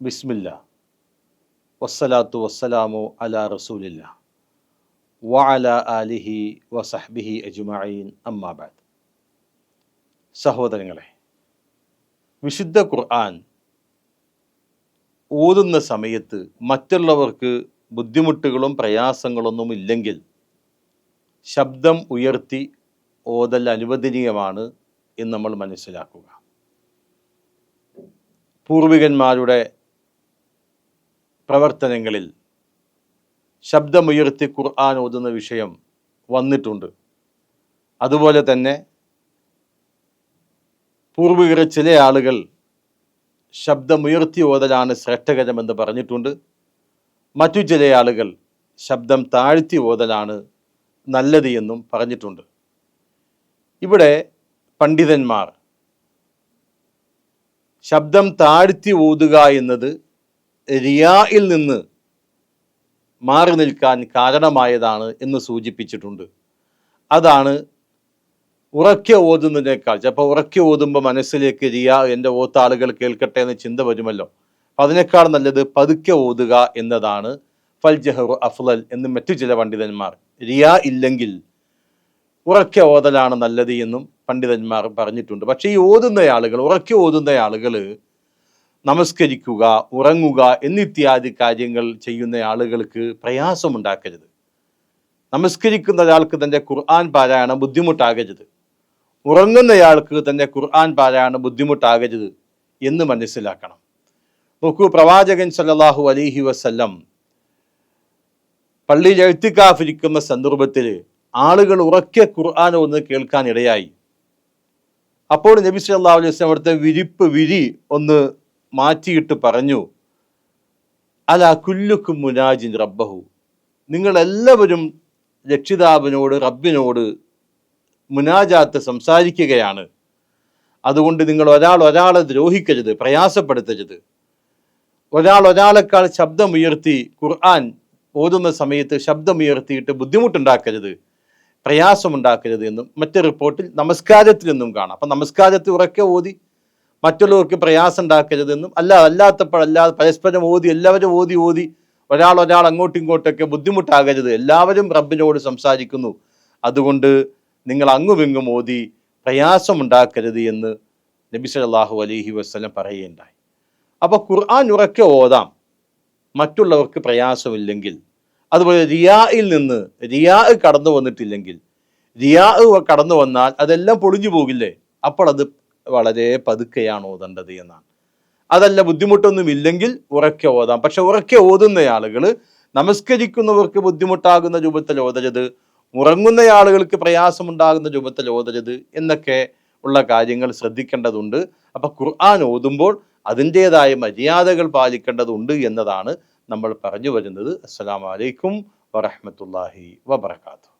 ബിസ്മില്ല. വസ്സലാത്തു വസ്സലാമു അല റസൂലില്ല. വഅല ആലിഹി വസഹ്ബിഹി അജ്മഈൻ. അമ്മാബാദ് സഹോദരങ്ങളെ വിശുദ്ധ ഖുർആൻ ഓതുന്ന സമയത്ത് മറ്റുള്ളവർക്ക് ബുദ്ധിമുട്ടുകളും പ്രയാസങ്ങളൊന്നും ഇല്ലെങ്കിൽ ശബ്ദം ഉയർത്തി ഓതൽ അനുവദനീയമാണ് എന്ന് നമ്മൾ മനസ്സിലാക്കുക. പൂർവികന്മാരുടെ പ്രവർത്തനങ്ങളിൽ ശബ്ദമുയർത്തി ഖുർആൻ ഓതുന്ന വിഷയം വന്നിട്ടുണ്ട്. അതുപോലെ തന്നെ പൂർവികരെ ചില ആളുകൾ ശബ്ദമുയർത്തി ഓതലാണ് ശ്രേഷ്ഠകരമെന്ന് പറഞ്ഞിട്ടുണ്ട്. മറ്റു ചില ആളുകൾ ശബ്ദം താഴ്ത്തി ഓതലാണ് നല്ലത് എന്നും പറഞ്ഞിട്ടുണ്ട്. ഇവിടെ പണ്ഡിതന്മാർ ശബ്ദം താഴ്ത്തി ഓതുക എന്നത് റിയായിൽ നിന്ന് മാറി നിൽക്കാൻ കാരണമായതാണ് എന്ന് സൂചിപ്പിച്ചിട്ടുണ്ട്. അതാണ് ഉറക്കെ ഓതുന്നതിനേക്കാൾ ചിലപ്പോൾ ഉറക്കെ ഓതുമ്പോൾ മനസ്സിലേക്ക് റിയ എന്റെ ഓത്ത ആളുകൾ കേൾക്കട്ടെ എന്ന് ചിന്ത വരുമല്ലോ. അതിനേക്കാൾ നല്ലത് പതുക്കെ ഓതുക എന്നതാണ്. ഫൽ ജഹറു അഫ്ലൽ എന്ന് മറ്റു ചില പണ്ഡിതന്മാർ റിയ ഇല്ലെങ്കിൽ ഉറക്കെ ഓതലാണ് നല്ലത് എന്നും പണ്ഡിതന്മാർ പറഞ്ഞിട്ടുണ്ട്. പക്ഷേ ഈ ഓതുന്ന ആളുകൾ ഉറക്കെ ഓതുന്ന ആളുകൾ നമസ്കരിക്കുക ഉറങ്ങുക എന്നിത്യാദി കാര്യങ്ങൾ ചെയ്യുന്ന ആളുകൾക്ക് പ്രയാസമുണ്ടാക്കരുത്. നമസ്കരിക്കുന്ന ഒരാൾക്ക് തന്റെ ഖുർആൻ പാരായണം ബുദ്ധിമുട്ടാകരുത്. ഉറങ്ങുന്നയാൾക്ക് തന്റെ ഖുർആൻ പാരായണം ബുദ്ധിമുട്ടാകരുത് എന്ന് മനസ്സിലാക്കണം. നോക്കൂ പ്രവാചകൻ സല്ലാഹു അലൈഹി വസ്ല്ലം പള്ളിയിൽ എഴുത്തിക്കാഫിരിക്കുന്ന സന്ദർഭത്തിൽ ആളുകൾ ഉറക്കെ ഖുർആൻ ഒന്ന് കേൾക്കാൻ ഇടയായി. അപ്പോൾ നബി സല്ലല്ലാഹു അലൈഹി വസ്ലം അവിടുത്തെ വിരിപ്പ് വിരി ഒന്ന് മാറ്റിയിട്ട് പറഞ്ഞു അല കുല്ലുക്കും മുനാജിൻ റബ്ബഹു. നിങ്ങളെല്ലാവരും രക്ഷിതാവിനോട് റബ്ബിനോട് മുനാജാത്ത് സംസാരിക്കുകയാണ്. അതുകൊണ്ട് നിങ്ങൾ ഒരാൾ ഒരാളെ ദ്രോഹിക്കരുത് പ്രയാസപ്പെടുത്തരുത്. ഒരാൾ ഒരാളെക്കാൾ ശബ്ദമുയർത്തി ഖുർആൻ ഓതുന്ന സമയത്ത് ശബ്ദമുയർത്തിയിട്ട് ബുദ്ധിമുട്ടുണ്ടാക്കരുത് പ്രയാസമുണ്ടാക്കരുത് എന്നും മറ്റു റിപ്പോർട്ടിൽ നമസ്കാരത്തിൽ നിന്നും കാണാം. അപ്പം നമസ്കാരത്തിൽ ഉറക്കെ ഓതി. മറ്റുള്ളവർക്ക് പ്രയാസം ഉണ്ടാക്കരുതെന്നും അല്ല അല്ലാത്തപ്പോഴല്ലാതെ പരസ്പരം ഓതി എല്ലാവരും ഓതി ഓതി ഒരാൾ ഒരാൾ അങ്ങോട്ടും ഇങ്ങോട്ടൊക്കെ ബുദ്ധിമുട്ടാകരുത്. എല്ലാവരും റബ്ബിനോട് സംസാരിക്കുന്നു. അതുകൊണ്ട് നിങ്ങൾ അങ്ങുമിങ്ങും ഓതി പ്രയാസമുണ്ടാക്കരുത് എന്ന് നബി സല്ലല്ലാഹു അലഹി വസ്ലം പറയുകയുണ്ടായി. അപ്പോൾ ഖുർആൻ ഉറക്കെ ഓതാം. മറ്റുള്ളവർക്ക് പ്രയാസമില്ലെങ്കിൽ അതുപോലെ റിയായിൽ നിന്ന് റിയാ കടന്നു വന്നിട്ടില്ലെങ്കിൽ റിയാ കടന്നു വന്നാൽ അതെല്ലാം പൊളിഞ്ഞു പോകില്ലേ? അപ്പോൾ അത് വളരെ പതുക്കെയാണ് ഓതേണ്ടത് എന്നാണ്. അതല്ല ബുദ്ധിമുട്ടൊന്നും ഇല്ലെങ്കിൽ ഉറക്കെ ഓതാം. പക്ഷെ ഉറക്കെ ഓതുന്ന ആളുകൾ നമസ്കരിക്കുന്നവർക്ക് ബുദ്ധിമുട്ടാകുന്ന രൂപത്തിൽ ഓതരുത് ഉറങ്ങുന്ന ആളുകൾക്ക് പ്രയാസമുണ്ടാകുന്ന രൂപത്തിൽ ഓതരുത് എന്നൊക്കെ ഉള്ള കാര്യങ്ങൾ ശ്രദ്ധിക്കേണ്ടതുണ്ട്. അപ്പൊ ഖുർആൻ ഓതുമ്പോൾ അതിന്റെതായ മര്യാദകൾ പാലിക്കേണ്ടതുണ്ട് എന്നതാണ് നമ്മൾ പറഞ്ഞു വരുന്നത്. അസ്സലാമലൈക്കും വറഹമത്തല്ലാഹി വബർക്കാത്തു